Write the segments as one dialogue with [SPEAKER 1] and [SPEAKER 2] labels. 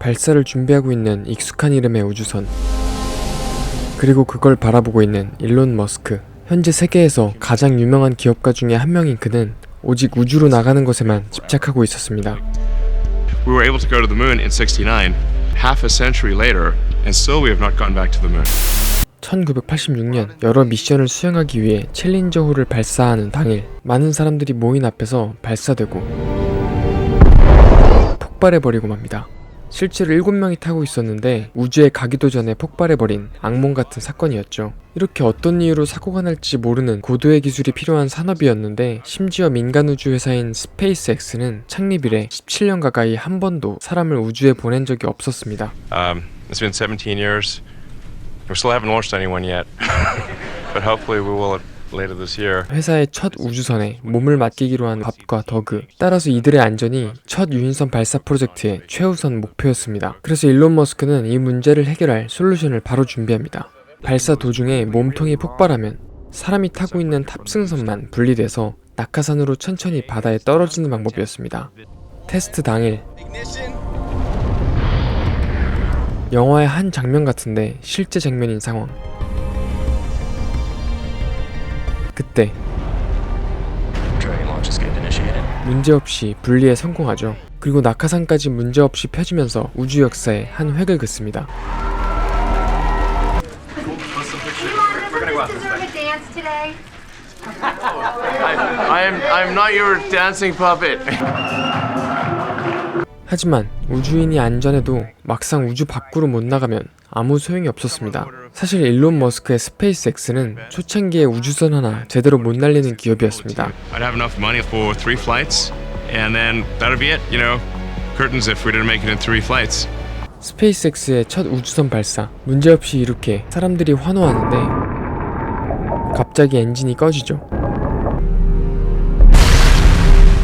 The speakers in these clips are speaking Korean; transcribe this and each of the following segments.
[SPEAKER 1] 발사를 준비하고 있는 익숙한 이름의 우주선. 그리고 그걸 바라보고 있는 일론 머스크. 현재 세계에서 가장 유명한 기업가 중에 한 명인 그는 오직 우주로 나가는 것에만 집착하고 있었습니다.
[SPEAKER 2] We were able to go to the moon in 69, half a century later, and still we have not gone back to the moon.
[SPEAKER 1] 1986년 여러 미션을 수행하기 위해 챌린저호를 발사하는 당일 많은 사람들이 모인 앞에서 발사되고 폭발해버리고 맙니다. 실제로 7명이 타고 있었는데 우주에 가기도 전에 폭발해버린 악몽 같은 사건이었죠. 이렇게 어떤 이유로 사고가 날지 모르는 고도의 기술이 필요한 산업이었는데 심지어 민간 우주 회사인 스페이스X는 창립 이래 17년 가까이 한 번도 사람을 우주에 보낸 적이 없었습니다.
[SPEAKER 2] Um, it's been 17 years. We still haven't launched anyone yet, but hopefully we will.
[SPEAKER 1] 회사의 첫 우주선에 몸을 맡기기로 한 밥과 더그. 따라서 이들의 안전이 첫 유인선 발사 프로젝트의 최우선 목표였습니다. 그래서 일론 머스크는 이 문제를 해결할 솔루션을 바로 준비합니다. 발사 도중에 몸통이 폭발하면 사람이 타고 있는 탑승선만 분리돼서 낙하산으로 천천히 바다에 떨어지는 방법이었습니다. 테스트 당일 영화의 한 장면 같은데 실제 장면인 상황. 그때. 문제없이 분리에 성공하죠. 그리고 낙하산까지 문제없이 펴지면서 우주 역사에 한 획을 긋습니다. 하지만 우주인이 안전해도 막상 우주 밖으로 못 나가면 아무 소용이 없었습니다. 사실 일론 머스크의 스페이스X는 초창기에 우주선 하나 제대로 못 날리는 기업이었습니다.
[SPEAKER 2] I'd have enough money for three flights, and then that'd be it. You know, curtains if we didn't make it in three flights.
[SPEAKER 1] 스페이스X의 첫 우주선 발사 문제없이 이렇게 사람들이 환호하는데 갑자기 엔진이 꺼지죠.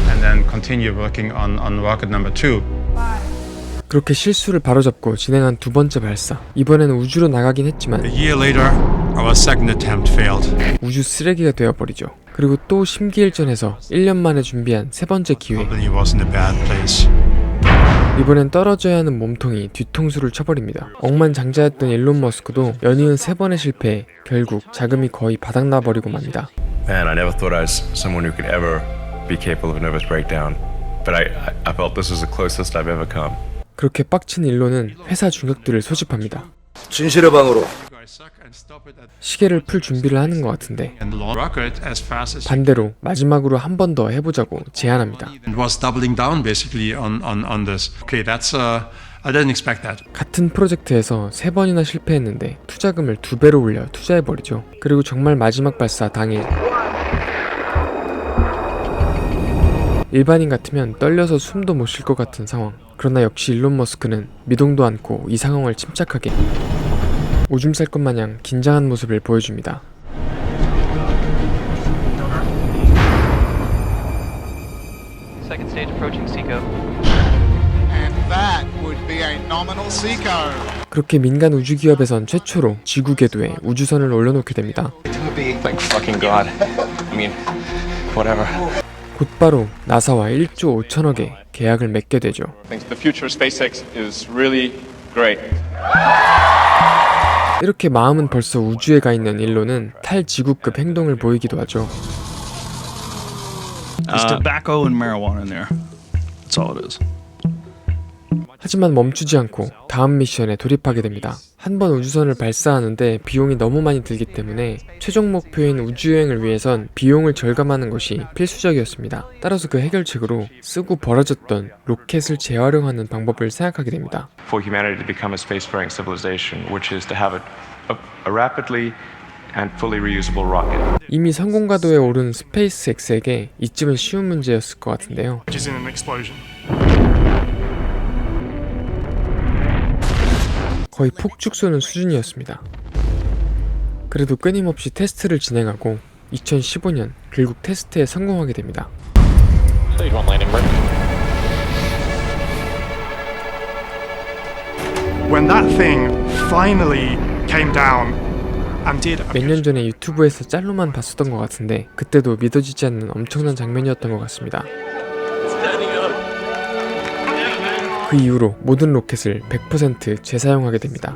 [SPEAKER 3] and then continue working on, on rocket number two.
[SPEAKER 1] 그렇게 실수를 바로잡고 진행한 두 번째 발사. 이번에는 우주로 나가긴 했지만
[SPEAKER 3] A year later, our second attempt failed.
[SPEAKER 1] 우주 쓰레기가 되어버리죠. 그리고 또 심기일전에서 1년 만에 준비한 세 번째 기회.
[SPEAKER 3] Company was in a bad place.
[SPEAKER 1] 이번엔 떨어져야 하는 몸통이 뒤통수를 쳐버립니다. 억만장자였던 일론 머스크도 연이은 세 번의 실패에 결국 자금이 거의 바닥나 버리고 맙니다.
[SPEAKER 4] Man, But I, I, felt this was the closest I've ever come.
[SPEAKER 1] 그렇게 빡친 일론은 회사 중역들을 소집합니다.
[SPEAKER 5] 진실의 방으로
[SPEAKER 1] 시계를 풀 준비를 하는 것 같은데
[SPEAKER 3] And launch rocket as fast as
[SPEAKER 1] 반대로 마지막으로 한 번 더 해보자고 제안합니다.
[SPEAKER 3] and was doubling down basically on, on, on this. Okay, that's uh, I didn't expect that.
[SPEAKER 1] 같은 프로젝트에서 세 번이나 실패했는데 투자금을 두 배로 올려 투자해버리죠. 그리고 정말 마지막 발사 당일 일반인 같으면 떨려서 숨도 못 쉴 것 같은 상황. 그러나 역시 일론 머스크는 미동도 않고 이 상황을 침착하게 오줌 쌀 것 마냥 긴장한 모습을 보여줍니다.
[SPEAKER 6] Second stage approaching Seco.
[SPEAKER 7] And that would be a nominal Seco.
[SPEAKER 1] 그렇게 민간 우주 기업에선 최초로 지구 궤도에 우주선을 올려놓게 됩니다. 곧바로 나사와 1조 5천억의 계약을 맺게 되죠.
[SPEAKER 8] think the future of SpaceX is really great.
[SPEAKER 1] 이렇게 마음은 벌써 우주에 가 있는 일론은 탈지구급 행동을 보이기도 하죠.
[SPEAKER 9] There's
[SPEAKER 1] 하지만 멈추지 않고 다음 미션에 돌입하게 됩니다. 한 번 우주선을 발사하는데 비용이 너무 많이 들기 때문에 최종 목표인 우주여행을 위해선 비용을 절감하는 것이 필수적이었습니다. 따라서 그 해결책으로 쓰고 벌어졌던 로켓을 재활용하는 방법을 생각하게 됩니다.
[SPEAKER 2] For humanity to become a spacefaring civilization, which is to have a, a, a rapidly and fully reusable rocket.
[SPEAKER 1] 이미 성공 가도에 오른 스페이스X에게 이쯤은 쉬운 문제였을 것 같은데요. 거의 폭죽 쏘는 수준이었습니다. 그래도 끊임없이 테스트를 진행하고 2015년 결국 테스트에 성공하게 됩니다. 몇 년 전에 유튜브에서 짤로만 봤었던 것 같은데 그때도 믿어지지 않는 엄청난 장면이었던 것 같습니다. 그 이후로 모든 로켓을 100% 재사용하게 됩니다.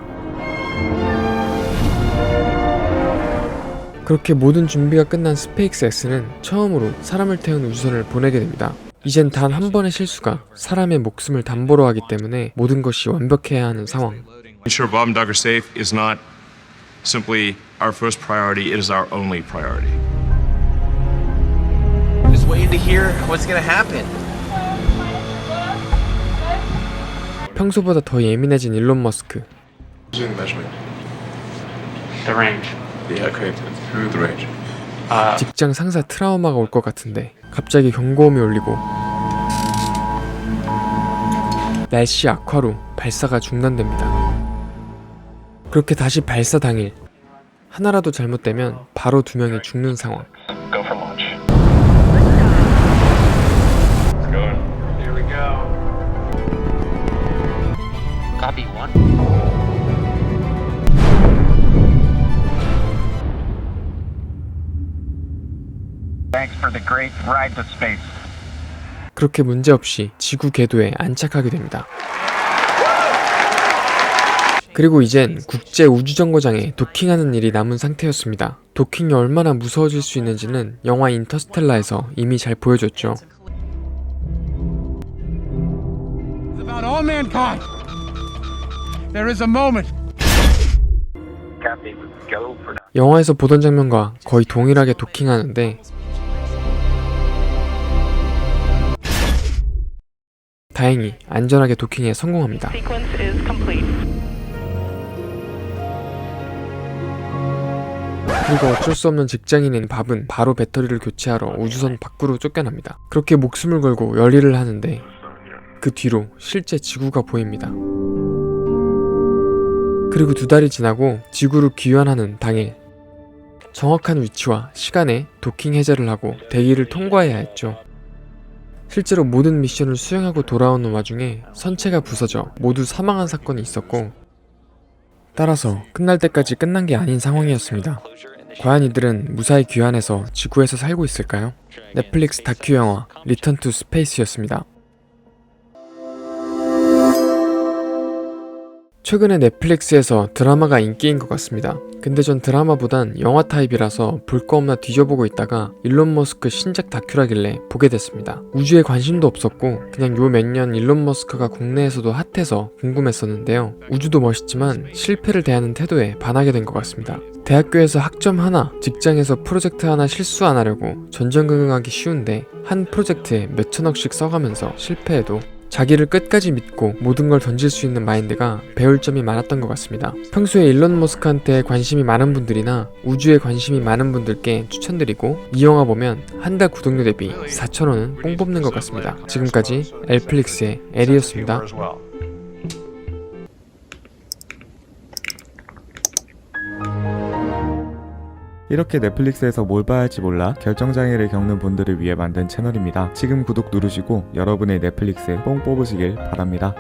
[SPEAKER 1] 그렇게 모든 준비가 끝난 스페이스 X는 처음으로 사람을 태운 우주선을 보내게 됩니다. 이젠 단 한 번의 실수가 사람의 목숨을 담보로 하기 때문에 모든 것이 완벽해야 하는 상황.
[SPEAKER 2] Ensure Bob and Doug are safe is not simply our first priority, it is our only priority.
[SPEAKER 10] Just waiting to hear what's gonna happen.
[SPEAKER 1] 평소보다 더 예민해진 일론 머스크.
[SPEAKER 6] Range.
[SPEAKER 1] 직장 상사 트라우마가 올 것 같은데 갑자기 경고음이 울리고 날씨 악화로 발사가 중단됩니다. 그렇게 다시 발사 당일 하나라도 잘못되면 바로 두 명이 죽는 상황.
[SPEAKER 7] Thanks for the great ride to space.
[SPEAKER 1] 그렇게 문제없이 지구 궤도에 안착하게 됩니다. 그리고 이젠 국제 우주정거장에 도킹하는 일이 남은 상태였습니다. 도킹이 얼마나 무서워질 수 있는지는 영화 인터스텔라에서 이미 잘 보여줬죠.
[SPEAKER 7] About all mankind. There is a moment.
[SPEAKER 1] 영화에서 보던 장면과 거의 동일하게 도킹하는데 다행히 안전하게 도킹에 성공합니다. 그리고 어쩔 수 없는 직장인인 밥은 바로 배터리를 교체하러 우주선 밖으로 쫓겨납니다. 그렇게 목숨을 걸고 열일을 하는데 그 뒤로 실제 지구가 보입니다. 그리고 두 달이 지나고 지구로 귀환하는 당일 정확한 위치와 시간에 도킹 해제를 하고 대기를 통과해야 했죠. 실제로 모든 미션을 수행하고 돌아오는 와중에 선체가 부서져 모두 사망한 사건이 있었고 따라서 끝날 때까지 끝난 게 아닌 상황이었습니다. 과연 이들은 무사히 귀환해서 지구에서 살고 있을까요? 넷플릭스 다큐 영화 리턴 투 스페이스였습니다. 최근에 넷플릭스에서 드라마가 인기인 것 같습니다. 근데 전 드라마보단 영화 타입이라서 볼 거 없나 뒤져보고 있다가 일론 머스크 신작 다큐라길래 보게 됐습니다. 우주에 관심도 없었고 그냥 요 몇 년 일론 머스크가 국내에서도 핫해서 궁금했었는데요. 우주도 멋있지만 실패를 대하는 태도에 반하게 된 것 같습니다. 대학교에서 학점 하나, 직장에서 프로젝트 하나 실수 안 하려고 전전긍긍하기 쉬운데 한 프로젝트에 몇 천억씩 써가면서 실패해도 자기를 끝까지 믿고 모든 걸 던질 수 있는 마인드가 배울 점이 많았던 것 같습니다. 평소에 일론 머스크한테 관심이 많은 분들이나 우주에 관심이 많은 분들께 추천드리고 이 영화 보면 한 달 구독료 대비 4,000원은 뽕 뽑는 것 같습니다. 지금까지 엘플릭스의 에리였습니다.
[SPEAKER 11] 이렇게 넷플릭스에서 뭘 봐야 할지 몰라 결정장애를 겪는 분들을 위해 만든 채널입니다. 지금 구독 누르시고 여러분의 넷플릭스에 뽕 뽑으시길 바랍니다.